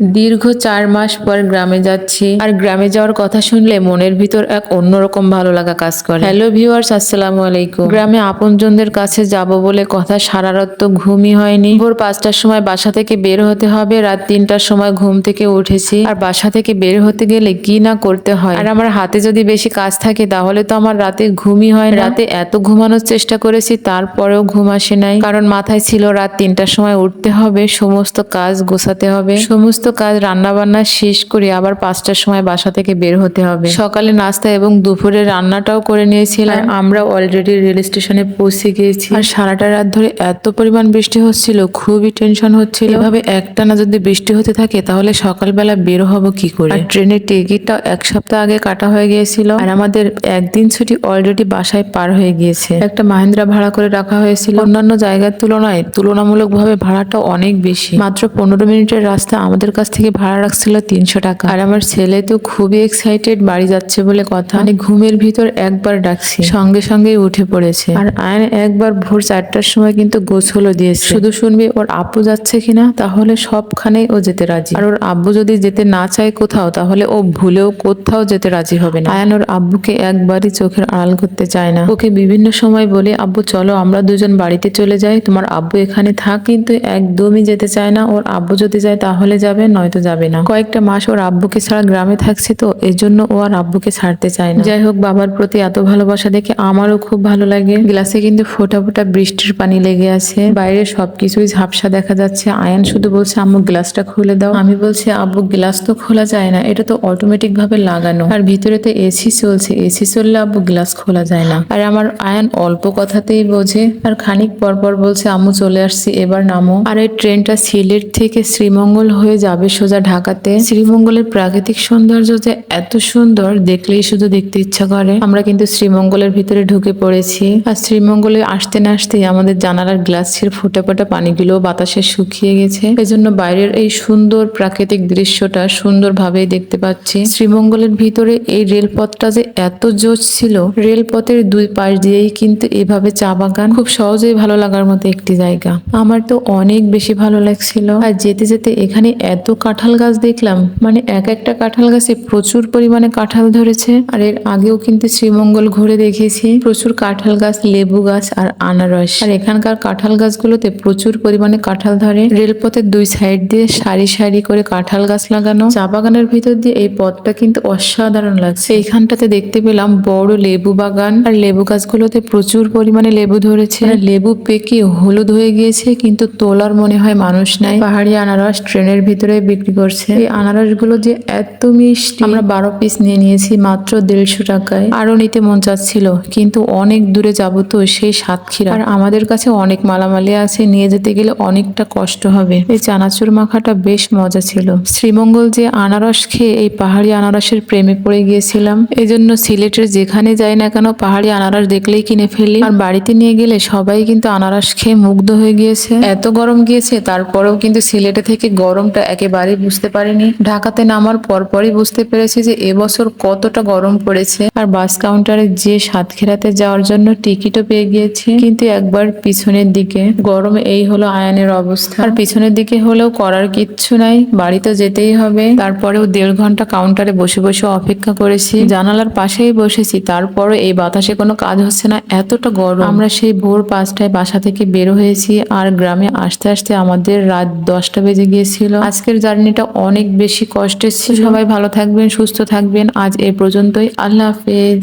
দীর্ঘ চার মাস পর গ্রামে যাচ্ছি। আর গ্রামে যাওয়ার কথা শুনলে মনের ভিতর এক অন্যরকম ভালো লাগা কাজ করে। হ্যালো ভিউয়ার্স আসসালামু আলাইকুম। গ্রামে আপনজনদের কাছে যাব বলে কথা সারা রাত তো ঘুমই হয়নি। ভোর পাঁচটার সময় বাসা থেকে বের হতে হবে। রাত তিনটার সময় ঘুম থেকে উঠেছি। আর বাসা থেকে বের হতে গেলে কি না করতে হয়? আর আমার হাতে যদি বেশি কাজ থাকে, তাহলে তো আমার রাতে ঘুমই হয় রাতে এত ঘুমানোর চেষ্টা করেছি, তারপরেও ঘুম আসে নাই। কারণ মাথায় ছিল রাত তিনটার সময় উঠতে হবে, সমস্ত কাজ গোছাতে হবে। সমস্ত কাজ রান্না বান্না শেষ করে আবার পাঁচটার সময় বাসা থেকে বের হতে হবে। সকালে নাস্তা এবং দুপুরে রান্নাটাও করে নিয়েছিলাম। আমরা অলরেডি রেল স্টেশনে পৌঁছে গিয়েছি আর সারাটা রাত ধরে এত পরিমাণ বৃষ্টি হচ্ছিল খুবই টেনশন হচ্ছিল। এভাবে একটানা যদি বৃষ্টি হতে থাকে তাহলে সকালবেলা বের হব কি করে? আর ট্রেনের টিকিটটা এক সপ্তাহ আগে কাটা হয়ে গিয়েছিল। আর আমাদের একদিন ছুটি অলরেডি বাসায় পার হয়ে গিয়েছে। একটা মাহিন্দ্রা ভাড়া করে রাখা হয়েছিল। অন্যান্য জায়গার তুলনায় তুলনামূলকভাবে ভাড়াটা অনেক বেশি। মাত্র পনেরো মিনিটের রাস্তা আমাদের কাছ থেকে ভাড়া রাখছিল তিনশো টাকা। আর আমার ছেলে তো খুবই এক্সাইটেড বাড়ি যাচ্ছে বলে কথা। মানে ঘুমের ভিতর একবার ডাকছি। সঙ্গে সঙ্গে উঠে পড়েছে। আর আয়ন একবার ভোর চারটার সময় কিন্তু গোসলও দিয়েছে। শুধু শুনবি ওর আব্বু যাচ্ছে কিনা তাহলে সবখানেই ও যেতে রাজি। আর ওর আব্বু যদি যেতে না চায় কোথাও তাহলে ও ভুলেও কোথাও যেতে রাজি হবে না। আয়ান ওর আব্বুকে একবারই চোখের আড়াল করতে চায় না। ওকে বিভিন্ন সময় বলে আব্বু চলো আমরা দুজন বাড়িতে চলে যাই। তোমার আব্বু এখানে থাক কিন্তু একদমই যেতে চায় না। ওর আব্বু যদি যায় তাহলে যাবে। নয়তো যাবে না। কয়েকটা মাস ওর আব্বুকে ছাড়া গ্রামে থাকছে তো এই জন্য ও আর আব্বুকে ছাড়তে চায় না। যাই হোক, বাবার প্রতি এত ভালোবাসা দেখে আমারও খুব ভালো লাগে। গ্লাসে কিন্তু ফোটা ফোটা বৃষ্টির পানি লেগে আছে। বাইরে সবকিছুই ঝাপসা দেখা যাচ্ছে। আয়ান শুধু বলছে, আম্মু, গ্লাসটা খুলে দাও। আমি বলছি, আব্বু, গ্লাস তো খোলা যায় না, এটা তো অটোমেটিক ভাবে লাগানো। আর ভিতরে তো এসি চলছে। এসি চললে আব্বু গ্লাস খোলা যায় না। আর আমার আয়ান অল্প কথাতেই বোঝে। আর খানিক পর পর বলছে, আম্মু, চলে আসছি, এবার নামো। আর এই ট্রেনটা সিলেট থেকে শ্রীমঙ্গল হয়ে যাবে। সোজা ঢাকাতে। শ্রীমঙ্গলের প্রাকৃতিক সৌন্দর্য যে এত সুন্দর, দেখলেই শুধু দেখতে ইচ্ছা করে। আমরা কিন্তু শ্রীমঙ্গলের ভিতরে ঢুকে পড়েছি। আর শ্রীমঙ্গলে আসতে না আসতেই আমাদের জানালার গ্লাসের ফোটা ফোটা পানিগুলো বাতাসে শুকিয়ে গেছে। এজন্য বাইরের এই সুন্দর প্রাকৃতিক দৃশ্যটা সুন্দরভাবে দেখতে পাচ্ছি। শ্রীমঙ্গলের ভিতরে এই রেলপথটা যে এত জোশ ছিল, রেলপথের দুই পাশ দিয়েই কিন্তু এভাবে চা বাগান খুব সহজেই ভালো লাগার মতো একটি জায়গা। আমার তো অনেক বেশি ভালো লাগছিল। আর যেতে যেতে এখানে এত কাঁঠাল গাছ দেখলাম। মানে এক একটা কাঁঠাল গাছে প্রচুর পরিমাণে কাঁঠাল ধরেছে। আর এর আগেও কিন্তু শ্রীমঙ্গল ঘুরে দেখেছি প্রচুর কাঁঠাল গাছ, লেবু গাছ আর আনারস। আর এখানকার কাঁঠাল গাছগুলোতে প্রচুর পরিমাণে কাঁঠাল ধরে। রেলপথের দুই সাইড দিয়ে সারি সারি করে কাঁঠাল গাছ লাগানো। চা বাগানের ভিতর দিয়ে এই পথটা কিন্তু অসাধারণ লাগছে। এইখানটাতে দেখতে পেলাম বড় লেবু বাগান। আর লেবু গাছগুলোতে প্রচুর পরিমাণে লেবু ধরেছে। লেবু পেকে হলুদ হয়ে গিয়েছে, কিন্তু তোলার মনে হয় মানুষ নাই। পাহাড়ি আনারস ট্রেনের ভিতরে বিক্রি করছে। এই আনারসগুলো যে এত মিষ্টি। আমরা বারো পিস নিয়ে নিয়েছি মাত্র দেড়শো টাকায়। আরও নিতে মন চাচ্ছিল, কিন্তু অনেক দূরে যাব তো সেই সাতক্ষীরা। আর আমাদের কাছে অনেক মালামালি আছে, নিয়ে যেতে গেলে অনেকটা কষ্ট হবে। এই চানাচুর মাখাটা বেশ মজা ছিল। শ্রীমঙ্গল যে আনারস খেয়ে এই পাহাড়ি আনারসের প্রেমে পড়ে গিয়েছিলাম এই জন্য সিলেটের যেখানে যাই না কেন পাহাড়ি আনারস দেখলেই কিনে ফেলি। আর বাড়িতে নিয়ে গেলে সবাই কিন্তু আনারস খেয়ে মুগ্ধ হয়ে গিয়েছে। এত গরম গিয়েছে, তারপরেও কিন্তু সিলেটে থেকে গরমটা একেবারেই বুঝতে পারিনি। ঢাকাতে নামার পরপরই বুঝতে পেরেছি যে এবছর কতটা গরম পড়েছে আর বাস কাউন্টারে যে সাতক্ষীরাতে যাওয়ার জন্য টিকিটও পেয়ে গিয়েছি। কিন্তু একবার পিছনের দিকে, গরম এই হলো আয়ানের অবস্থা। আর পিছনের দিকে হলেও করার কিচ্ছু নাই বাড়িতে যেতেই হবে। তারপরেও দেড় ঘণ্টা কাউন্টারে বসে বসে অপেক্ষা করেছি। জানালার পাশেই বসেছি তারপরে এই বাতাসে কোনো কাজ হচ্ছে না, এতটা গরম। আমরা সেই ভোর পাঁচটায় বাসা থেকে বের হয়েছি আর গ্রামে আসতে আসতে আমাদের রাত দশটা বেজে গিয়েছিল। আজকের জার্নিটা অনেক বেশি কষ্টের ছিল। সবাই ভালো থাকবেন, সুস্থ থাকবেন। আজ এ পর্যন্তই। আল্লাহ হাফেজ।